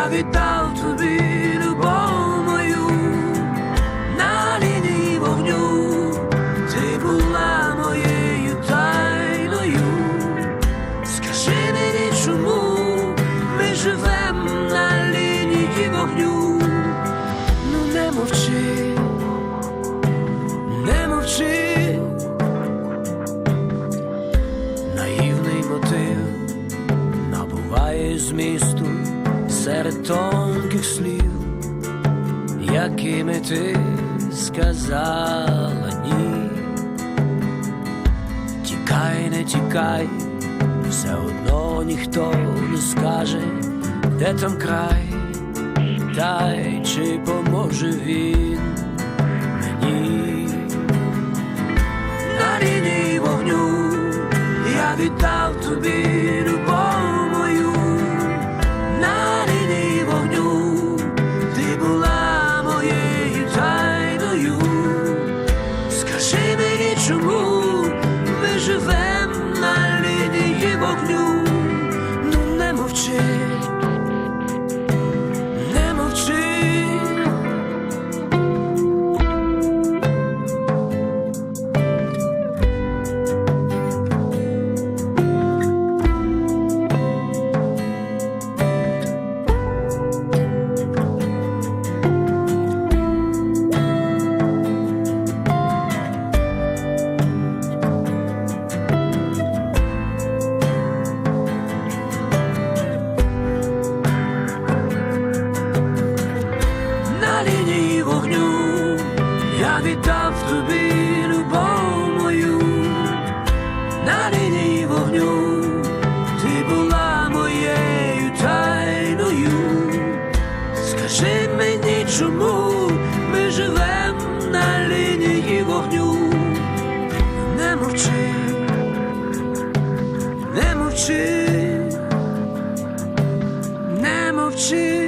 я віддав тобі любов мою. На лінії вогню ти була моєю тайною. Скажи мені, чому ми живем на лінії вогню? Ну не мовчи, не мовчи. Наївний мотив набуває змісту серед тонких слів, якими ти сказала ні. Тікай, не тікай, все одно ніхто не скаже, де там край, та й чи поможе він мені. На лінії вогню я віддав тобі любов чому ми живем на лінії вогню? Ну не мовчи, чому ми живем на лінії вогню? Не мовчи, не мовчи, не мовчи.